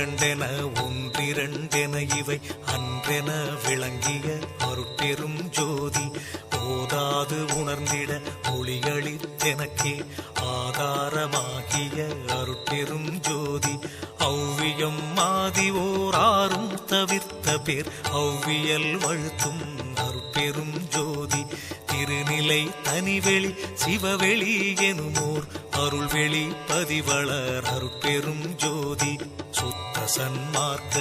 இரண்டென ஒன்றிரண்டென இவை அன்றென விளங்கிய அருட்பெரும் ஜோதி. போதாது உணர்ந்திட ஒளியளித்தெனக்கே ஆதாரமாகிய அருட்பெரும் ஜோதி. ஔவியம் மாதி ஓராறும் தவிர்த்த பேர் ஔவியல் வழுத்தும் அருட்பெரும் ஜோதி. திருநிலை தனிவெளி சிவவெளி எனுமோர் அருள்வெளி பதிவளர் அருட்பெரும் ஜோதி. சுத்த சன்மார்க்க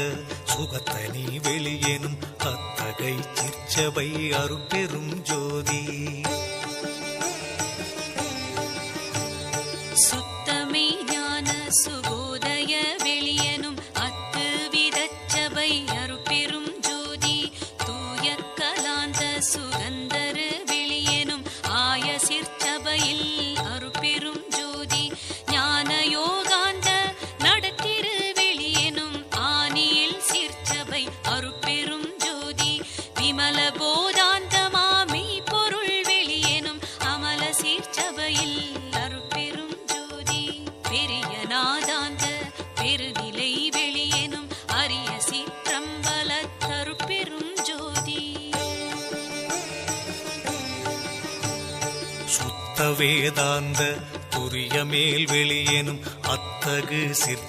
சுகத்தனி வெளியேனும் அத்தகை சிற்சபை அருட்பெரும் ஜோதி. சுத்தமே ஞான சுகோ வேதாந்த புரிய மேல் வெளியேனும் அத்தகு சிற்ப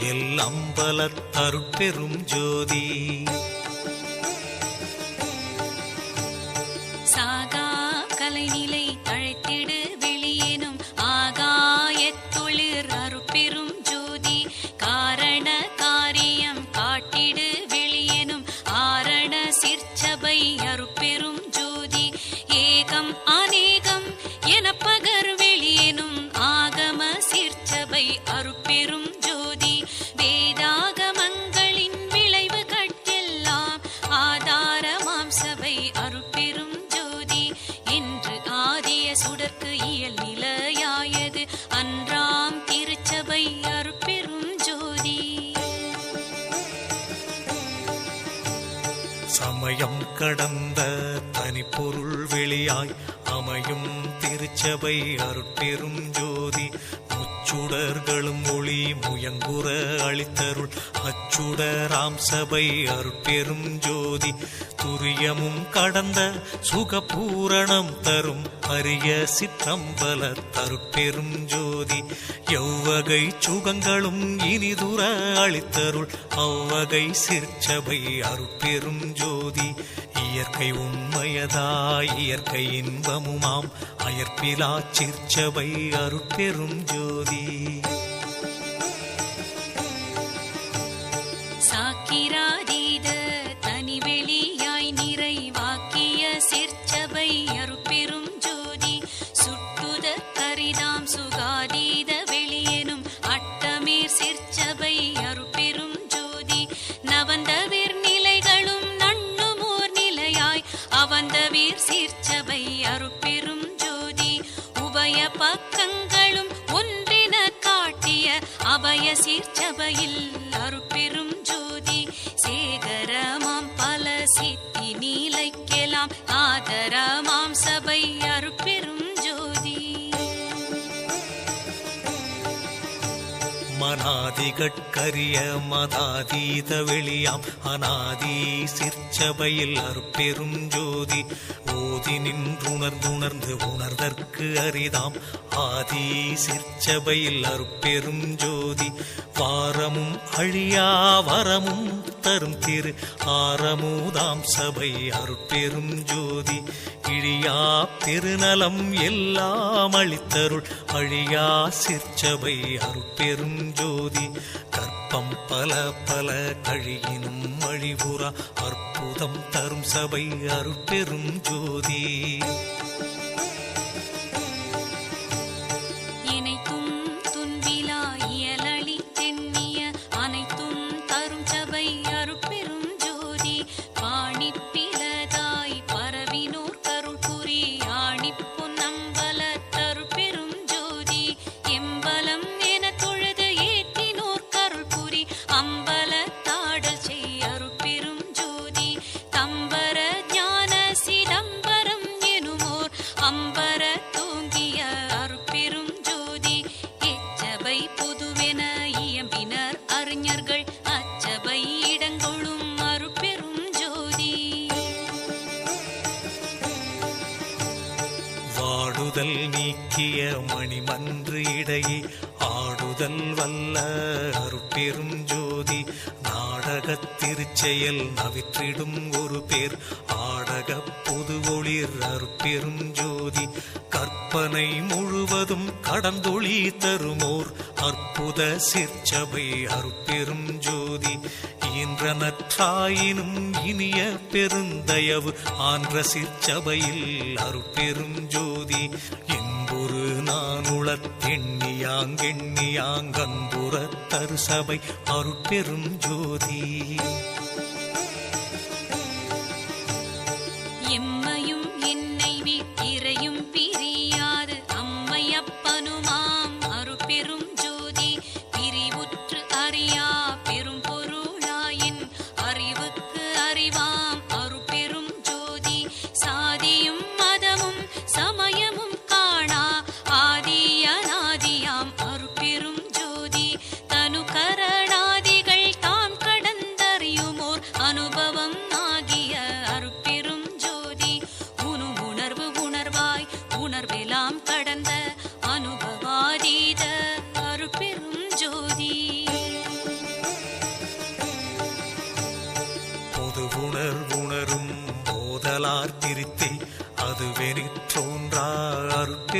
அம்பல தருட்பெரும் ஜோதி. சாகா கலைநிலை அழைத்திடு. சமயம் கடந்த தனிப்பொருள் வெளியாய் அமையும் திருச்சபை அருட்பெரும் ஜோதி முச்சுடர்களும் ஒளி முயங்குற அளித்தருள் அச்சுடராம் சபை அருட்பெரும் ஜோதி. துரியமும் கடந்த சுகபூரணம் தரும் அரிய சிற்றம்பல தருட்பெரும் ஜோதி. எவ்வகை சுகங்களும் இனிதுர அளித்தருள் அவ்வகை சிற்சபை அருட்பெரும் ஜோதி. இயற்கை உண்மையதாய் இயற்கை இன்பமுமாம். அயற்பிலா சிற்சபை அருட்பெரும் ஜோதி. பக்கங்களும் ஒன்றின காட்டிய அபய சீர்ச்சபையில் அருட்பெரும் மனாதிகட்கரிய மதாதீத வெளியாம். அநாதி சிற்சபையில் அருப்பெரும் ஜோதி. ஓதி நின்றுணர்ந்துணர்ந்து உணர்தற்கு அரிதாம். ஆதி சிற்சபையில் அருப்பெரும் ஜோதி. வாரமும் அழியா வரமும் தரும் திரு. ஆரமுதாம் சபை அருட்பெரும் ஜோதி. இழியா திருநலம் எல்லாம் அளித்தருள். அழியா சிற்சபை அருட்பெரும் ஜோதி. கற்பம் பல பல கழியினும் அழிவுறா. அற்புதம் தரும் சபை அருட்பெரும் ஜோதி. வாடுதல் நீக்கிய மணிமன்று இடையே ஆடுதல் வல்ல அருட்பெரும் ஜோதி. நாடகத் திருச்செயல் நவிற்றிடும் ஒரு பேர். ஆடக பொது ஒளிர் அருட்பெரும் ஜோதி. கற்பனை முழுவதும் கடந்தொளி தருமோர். அற்புத சிற்சபை அருட்பெரும் ஜோதி. ஈன்ற நற்றாயினும் இனிய பெருந்தயவு. ஆன்ற சிற்சபையில் அருட்பெரும் ஜோதி. என்பொரு நானுளத் தெண்ணியாங்கெண்ணியாங்கன்புற சபை அருட்பெரும் ஜோதி. அறிவாம்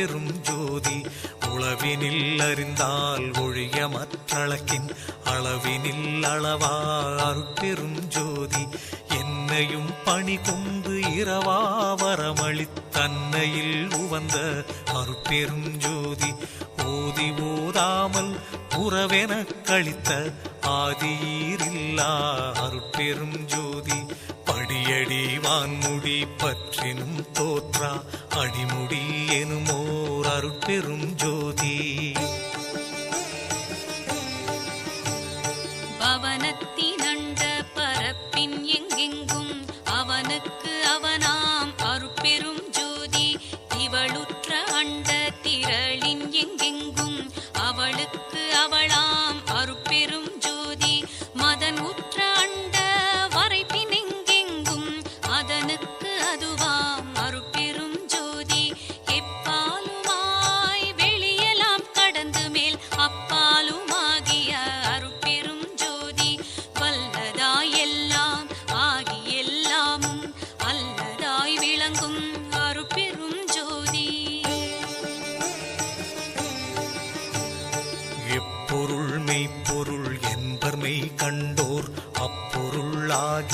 பெரும் ஜோதி உளவினில் அறிந்தால் ஒழிய மற்றளக்கின் அளவினில் அளவா அருட்பெரும் ஜோதி என்னையும் பணி கொண்டு இரவா வரமளித்தன்னையில் உவந்த அருட்பெரும் ஜோதி ஓதி ஓதாமல் உறவென கழித்த ஆதியீரில்லா அருட்பெரும் ஜோதி படியடி வான்முடி பற்றினும் தோற்றா அடிமுடி எனுமோ அருட்பெரும் ஜோதி.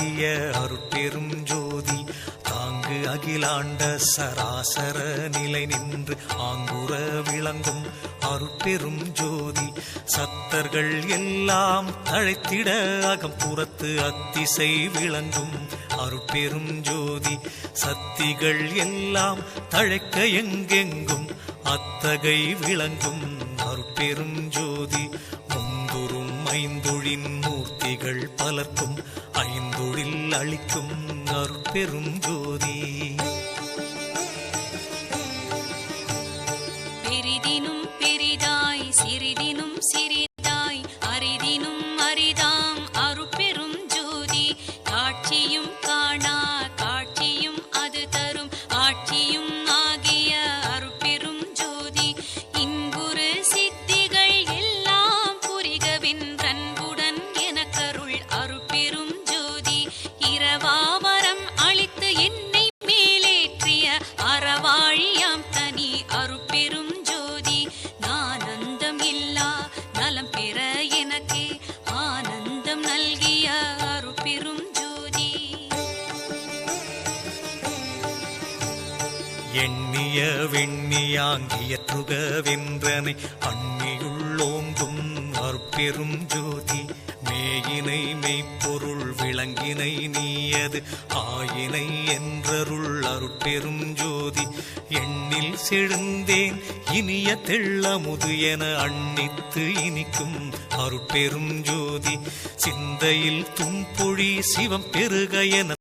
ஆகிய அருட்பெரும் ஜோதி தாங்கு அகிலாண்ட சராசர நிலை நின்று ஆங்குற விளங்கும் அருட்பெரும் ஜோதி. சத்தர்கள் எல்லாம் தழைத்திட அகம்புறத்து அத்திசை விளங்கும் அருட்பெரும் ஜோதி. சக்திகள் எல்லாம் தழைக்க எங்கெங்கும் அத்தகை விளங்கும் அருட்பெரும் ஜோதி. முந்துரும் ஐந்தொழின் அளிக்கும் அருட்பெரும் ஜோதி. எண்ணிய வெண்ணியாங்கியற்றுக வென்றனை அண்ணியுள்ளோங்கும் அற்பெரும் ஜோதி. மேயினை மெய்ப்பொருள் விளங்கினை நீயது ஆயினை என்றருள் அருட்பெரும் ஜோதி. எண்ணில் செழுந்தேன் இனிய தெள்ளமுது என அண்ணித்து இனிக்கும் அருட்பெரும் ஜோதி. சிந்தையில் தும்பொழி சிவம் பெருக என